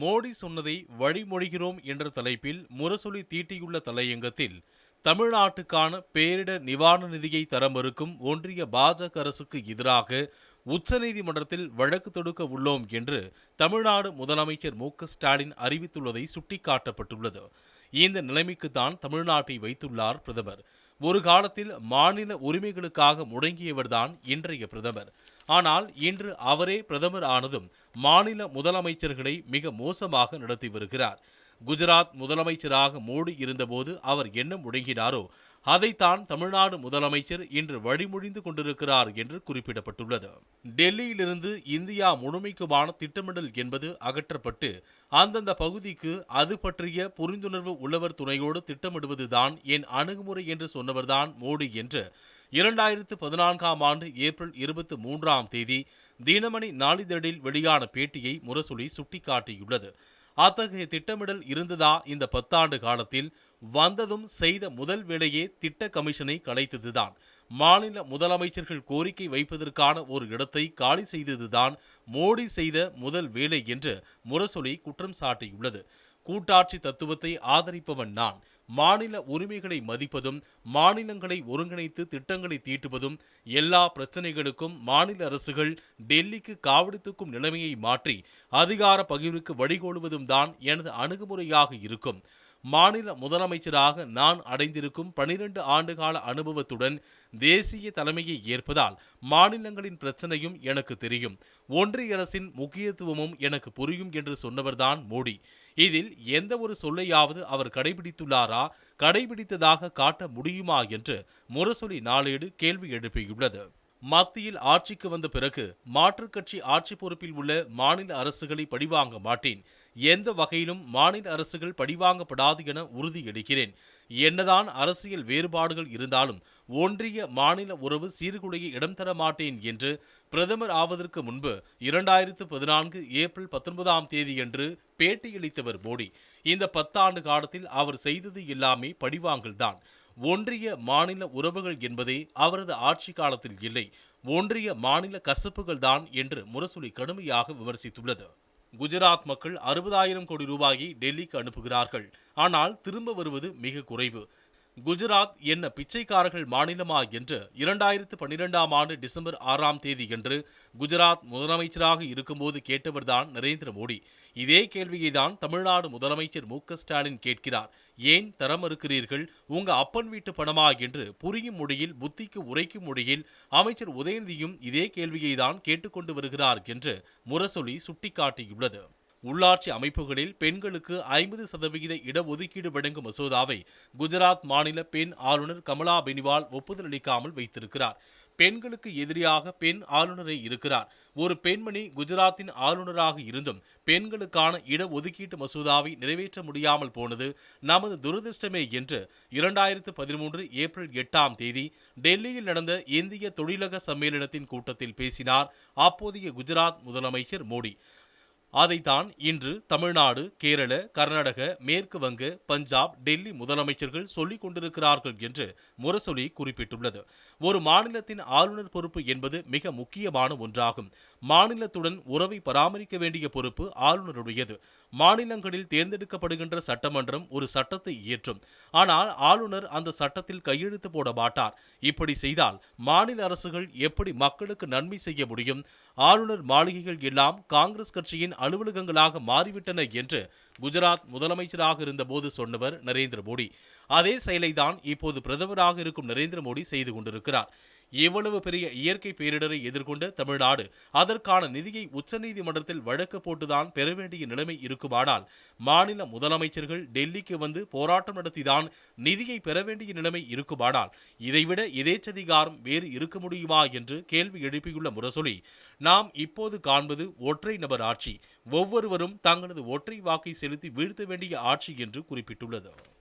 மோடி சொன்னதை வழிமொழிகிறோம் என்ற தலைப்பில் முரசொலி தீட்டியுள்ள தலையங்கத்தில் தமிழ்நாட்டுக்கான பேரிடர் நிவாரண நிதியை தர மறுக்கும் ஒன்றிய பாஜக அரசுக்கு எதிராக உச்சநீதிமன்றத்தில் வழக்கு தொடுக்க உள்ளோம் என்று தமிழ்நாடு முதலமைச்சர் மு ஸ்டாலின் அறிவித்துள்ளதை சுட்டிக்காட்டப்பட்டுள்ளது. இந்த நிலைமைக்கு தான் தமிழ்நாட்டை வைத்துள்ளார் பிரதமர். ஒரு காலத்தில் மாநில உரிமைகளுக்காக முடங்கியவர்தான் இன்றைய பிரதமர். ஆனால் இன்று அவரே பிரதமர் ஆனதும் மாநில முதலமைச்சர்களை மிக மோசமாக நடத்தி வருகிறார். குஜராத் முதலமைச்சராக மோடி இருந்தபோது அவர் என்ன முழங்கினாரோ அதைத்தான் தமிழ்நாடு முதலமைச்சர் இன்று வழிமொழிந்து கொண்டிருக்கிறார் என்று குறிப்பிடப்பட்டுள்ளது. டெல்லியிலிருந்து இந்தியா முழுமைக்குமான திட்டமிடல் என்பது அகற்றப்பட்டு அந்தந்த பகுதிக்கு அது பற்றிய புரிந்துணர்வு உள்ளவர் துணையோடு திட்டமிடுவதுதான் என் அணுகுமுறை என்று சொன்னவர்தான் மோடி என்று இரண்டாயிரத்து பதினான்காம் ஆண்டு ஏப்ரல் இருபத்தி மூன்றாம் தேதி தினமணி நாளிதழில் வெளியான பேட்டியை முரசொலி சுட்டிக்காட்டியுள்ளது. அத்தகைய திட்டமிடல் இருந்ததா இந்த பத்தாண்டு காலத்தில்? வந்ததும் செய்த முதல் வேளையே திட்ட கமிஷனை கலைத்ததுதான். மாநில முதலமைச்சர்கள் கோரிக்கை வைப்பதற்கான ஒரு இடத்தை காலி செய்ததுதான் மோடி செய்த முதல் வேலை என்று முரசொலி குற்றம் சாட்டியுள்ளது. கூட்டாட்சி தத்துவத்தை ஆதரிப்பவன் நான். மாநில உரிமைகளை மதிப்பதும் மாநிலங்களை ஒருங்கிணைத்து திட்டங்களை தீட்டுவதும் எல்லா பிரச்சனைகளுக்கும் மாநில அரசுகள் டெல்லிக்கு காவடி தூக்கும் நிலைமையை மாற்றி அதிகார பகிர்வுக்கு வழிகோலுவதும் தான் எனது அணுகுமுறையாக இருக்கும். மாநில முதலமைச்சராக நான் அடைந்திருக்கும் பனிரெண்டு ஆண்டுகால அனுபவத்துடன் தேசிய தலைமையை ஏற்பதால் மாநிலங்களின் பிரச்சனையும் எனக்கு தெரியும். ஒன்றிய அரசின் முக்கியத்துவமும் எனக்கு புரியும் என்று சொன்னவர்தான் மோடி. இதில் எந்த ஒரு சொல்லையாவது அவர் கடைபிடித்துள்ளாரா கடைபிடித்ததாக காட்ட முடியுமா என்று முரசொலி நாளேடு கேள்வி எழுப்பியுள்ளது. மத்தியில் ஆட்சிக்கு வந்த பிறகு மாற்றுக் கட்சி ஆட்சி பொறுப்பில் உள்ள மாநில அரசுகளை பழிவாங்க மாட்டேன். எந்த வகையிலும் மாநில அரசுகள் பழிவாங்கப்படாது என உறுதியளிக்கிறேன் என்னதான் அரசியல் வேறுபாடுகள் இருந்தாலும் ஒன்றிய மாநில உறவு சீர்குலைய இடம் தர மாட்டேன் என்று பிரதமர் ஆவதற்கு முன்பு இரண்டாயிரத்து பதினான்கு ஏப்ரல் பத்தொன்பதாம் தேதியன்று பேட்டியளித்தவர் மோடி. இந்த பத்தாண்டு காலத்தில் அவர் செய்தது எல்லாமே பழிவாங்கல்தான் ஒன்றிய மாநில உறவுகள் என்பதே அவரது ஆட்சி காலத்தில் இல்லை. ஒன்றிய மாநில கசப்புகள் தான் என்று முரசொலி கடுமையாக விமர்சித்துள்ளது. குஜராத் மக்கள் அறுபதாயிரம் கோடி ரூபாயை டெல்லிக்கு அனுப்புகிறார்கள். ஆனால் திரும்ப வருவது மிக குறைவு. குஜராத் என்ன பிச்சைக்காரர்கள் மாநிலமா என்று இரண்டாயிரத்து பன்னிரெண்டாம் ஆண்டு டிசம்பர் ஆறாம் தேதி என்று குஜராத் முதலமைச்சராக இருக்கும்போது கேட்டவர்தான் நரேந்திர மோடி. இதே கேள்வியை தான் தமிழ்நாடு முதலமைச்சர் மு ஸ்டாலின் கேட்கிறார். ஏன் தர மறுக்கிறீர்கள்? உங்க அப்பன் வீட்டு பணமா என்று புரியும் மொழியில் புத்திக்கு உரைக்கும் மொழியில் அமைச்சர் உதயநிதியும் இதே கேள்வியை தான் கேட்டுக்கொண்டு வருகிறார் என்று முரசொலி சுட்டிக்காட்டியுள்ளது. உள்ளாட்சி அமைப்புகளில் பெண்களுக்கு ஐம்பது சதவிகித இடஒதுக்கீடு வழங்கும் மசோதாவை குஜராத் மாநில பெண் ஆளுநர் கமலா பெனிவால் ஒப்புதல் அளிக்காமல் வைத்திருக்கிறார். பெண்களுக்கு எதிரியாக பெண் ஆளுநரை இருக்கிறார். ஒரு பெண்மணி குஜராத்தின் ஆளுநராக இருந்தும் பெண்களுக்கான இடஒதுக்கீட்டு மசோதாவை நிறைவேற்ற முடியாமல் போனது நமது துரதிருஷ்டமே என்று இரண்டாயிரத்து பதிமூன்று ஏப்ரல் எட்டாம் தேதி டெல்லியில் நடந்த இந்திய தொழிலக சம்மேளனத்தின் கூட்டத்தில் பேசினார் அப்போதைய குஜராத் முதலமைச்சர் மோடி. அதைத்தான் இன்று தமிழ்நாடு கேரள கர்நாடக மேற்கு வங்க பஞ்சாப் டெல்லி முதலமைச்சர்கள் சொல்லிக் கொண்டிருக்கிறார்கள் என்று முரசொலி குறிப்பிட்டுள்ளது. ஒரு மாநிலத்தின் ஆளுநர் பொறுப்பு என்பது மிக முக்கியமான ஒன்றாகும். மாநிலத்துடன் உறவை பராமரிக்க வேண்டிய பொறுப்பு ஆளுநருடையது. மாநிலங்களில் தேர்ந்தெடுக்கப்படுகின்ற சட்டமன்றம் ஒரு சட்டத்தை இயற்றும். ஆனால் ஆளுநர் அந்த சட்டத்தில் கையெழுத்து போட மாட்டார். இப்படி செய்தால் மாநில அரசுகள் எப்படி மக்களுக்கு நன்மை செய்ய முடியும்? ஆளுநர் மாளிகைகள் எல்லாம் காங்கிரஸ் கட்சியின் அலுவலகங்களாக மாறிவிட்டன என்று குஜராத் முதலமைச்சராக இருந்தபோது சொன்னவர் நரேந்திர மோடி. அதே செயலை தான் இப்போது பிரதமராக இருக்கும் நரேந்திர மோடி செய்து கொண்டிருக்கிறார். இவ்வளவு பெரிய இயற்கை பேரிடரை எதிர்கொண்ட தமிழ்நாடு அதற்கான நிதியை உச்சநீதிமன்றத்தில் வழக்கு போட்டுதான் பெற வேண்டிய நிலைமை இருக்குமானால் மாநில முதலமைச்சர்கள் டெல்லிக்கு வந்து போராட்டம் நடத்திதான் நிதியை பெற வேண்டிய நிலைமை இருக்குமானால் இதைவிட எதேச்சதிகாரம் வேறு இருக்க முடியுமா என்று கேள்வி எழுப்பியுள்ள முரசொலி நாம் இப்போது காண்பது ஒற்றை நபர் ஆட்சி. ஒவ்வொருவரும் தங்களது ஒற்றை வாக்கை செலுத்தி வீழ்த்த வேண்டிய ஆட்சி என்று குறிப்பிட்டுள்ளது.